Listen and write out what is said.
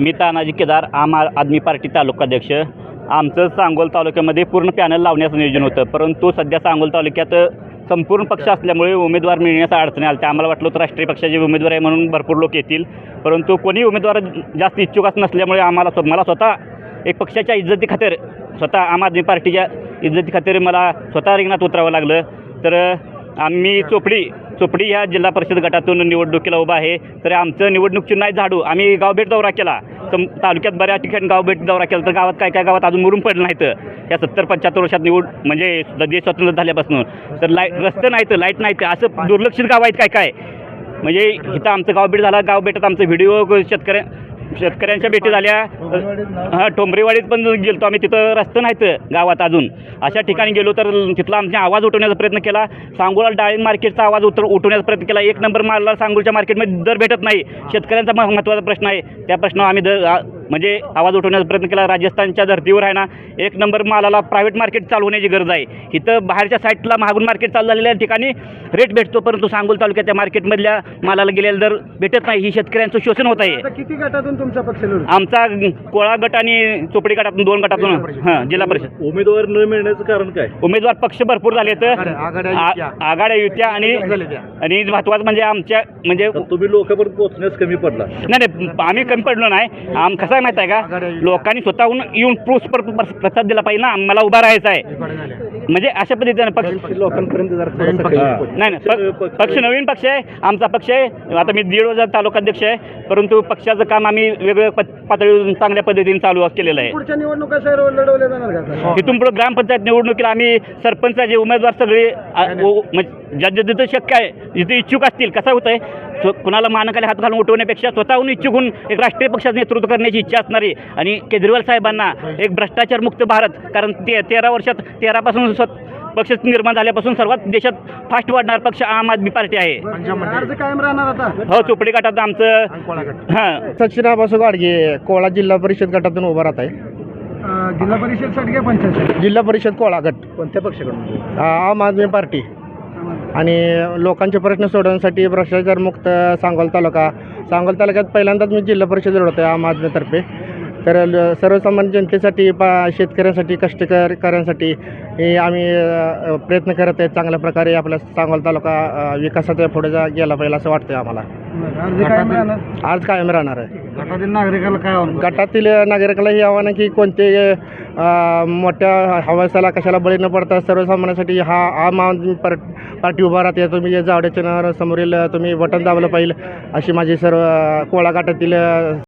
मी तानाजी केदार आम आदमी पार्टी तालुकाध्यक्ष. आमचं सांगोल तालुक्यामध्ये पूर्ण पॅनल लावण्याचं नियोजन होतं. परंतु सध्या सांगोल तालुक्यात संपूर्ण पक्ष असल्यामुळे उमेदवार मिळण्याचा अडचणी आल्या. त्या आम्हाला वाटलं होतं राष्ट्रीय पक्षाचे उमेदवार आहे म्हणून भरपूर लोक येतील. परंतु कोणी उमेदवार जास्त इच्छुक असं नसल्यामुळे आम्हाला स्व- मला स्वतः एक पक्षाच्या इज्जतीखातीर स्वतः आम आदमी पार्टीच्या इज्जतीखातीर मला स्वतः रिंगणात उतरावं लागलं. तर आम्ही चोपडी चोपडी ह्या जिल्हा परिषद गटातून निवडणुकीला उभा आहे. तर आमचं निवडणूक चिन्ह आहे झाडू. आम्ही गावभेट दौरा केला. सम तालुक्यात बऱ्याच ठिकाणी गावभेट दौरा केला. तर गावात काय काय गावात अजून मुरून पडलं नाहीत. या सत्तर पंच्याहत्तर वर्षात निवड म्हणजे देश स्वतंत्र झाल्यापासून. तर लाइट रस्ते नाहीत लाइट नाहीत. असं दुर्लक्षित गाव आहेत काय काय? म्हणजे इथं आमचं गावभेट झाला. गावभेटात आमचं व्हिडिओ शेतकऱ्या शेतकऱ्यांच्या भेटी झाल्या. हां टोंबरेवाडीत पण गेलतो आम्ही. तिथं रस्ते नाहीत गावात अजून. अशा ठिकाणी गेलो तर तिथला आमच्या आवाज उठवण्याचा प्रयत्न केला. सांगोला डाळिंब मार्केटचा आवाज उतर उठवण्याचा प्रयत्न केला. एक नंबर मालला सांगोलच्या मार्केटमध्ये दर भेटत नाही. शेतकऱ्यांचा महत्त्वाचा प्रश्न आहे. त्या प्रश्नावर आम्ही दर म्हणजे आवाज उठवण्याचा प्रयत्न केला. राजस्थानच्या धर्तीवर आहे ना एक नंबर मालाला प्रायव्हेट मार्केट चालू होण्याची गरज आहे. इथं बाहेरच्या साईडला महागून मार्केट चालू झालेल्या ठिकाणी रेट भेटतो परंतु सांगोल तालुक्याच्या मार्केटमधल्या मालाला गेलेला दर भेटत नाही. ही शेतकऱ्यांचं शोषण होत आहे. आता किती गटातून तुमचा पक्ष आमचा कोळा गट आणि चोपडी गटातून दोन गटातून. हां जिल्हा परिषद. उमेदवार न मिळण्याचं कारण काय? उमेदवार पक्ष भरपूर झाले तर आघाड्या युत्या. आणि आणि महत्वाचं म्हणजे आमच्या म्हणजे तुम्ही लोकांपर्यंत पोहोचण्यास कमी पडला. नाही नाही आम्ही कमी पडलो नाही. आम कसं आहे माहिती आहे का? लोकांनी स्वतःहून येऊन प्रूफ प्रतिसाद दिला पाहिजे ना. मला उभा राहायचा आहे. म्हणजे अशा पद्धतीने पक्ष लोकांपर्यंत जरा नाही नाही. पक्ष नवीन पक्ष. आहे. आमचा पक्ष आहे. आता मी दीड वर्षात तालुकाध्यक्ष आहे. परंतु पक्षाचं काम आम्ही वेगवेगळ्या पातळीवरून चांगल्या पद्धतीने चालू केलेलं आहे. पुढच्या निवडणुका सर लढवल्या जाणार का आता? इथून पुढे ग्रामपंचायत निवडणुकीला आम्ही सरपंचाचे उमेदवार सगळे म्हणजे ज्या ज्या जिथं शक्य आहे जिथे इच्छुक असतील कसं होतं कुणाला मानकाला हात घालून उठवण्यापेक्षा स्वतःहून इच्छुक होऊन एक राष्ट्रीय पक्षाचं नेतृत्व करण्याची इच्छा असणारी आणि केजरीवाल साहेबांना एक भ्रष्टाचारमुक्त भारत कारण ते तेरा वर्षात तेरापासून स्वत पक्ष निर्माण झाल्यापासून सर्वात देशात फास्ट वाढणार पक्ष आम आदमी पार्टी आहे. अर्ज कायम राहणार आता. हो चोपडी गटात आमचं हां. सचिन आबासू गाडगे कोळा जिल्हा परिषद गटातून उभा राहत आहे. जिल्हा पंचायत जिल्हा परिषद कोळा गट. कोणत्या पक्षाकडून? आम आदमी पार्टी. आणि लोकांचे प्रश्न सोडवण्यासाठी भ्रष्टाचारमुक्त सांगोल तालुका. सांगोल तालुक्यात पहिल्यांदाच मी जिल्हा परिषद लढवतो आहे आम आदमीतर्फे तर सर्वसामान्य जनतेसाठी पा शेतकऱ्यांसाठी कष्टकऱ्यांसाठी हे आम्ही प्रयत्न करत आहे चांगल्या प्रकारे आपला सांगोल तालुका विकासाच्या पुढे जा गेला पाहिजे असं वाटतं आम्हाला. आज कायम राहणार? आहे. गटातील नागरिकाला काय? गटातील नागरिकाला ही आव्हान आहे की कोणते मोठ्या हवासाला कशाला बळी न पडता सर्वसामान्यांसाठी हा आम आदमी पार पार्टी उभा राहते. तुम्ही जावड्याच्या समोरील तुम्ही बटन दाबलं पाहिजे अशी माझी सर्व कोळा गटातील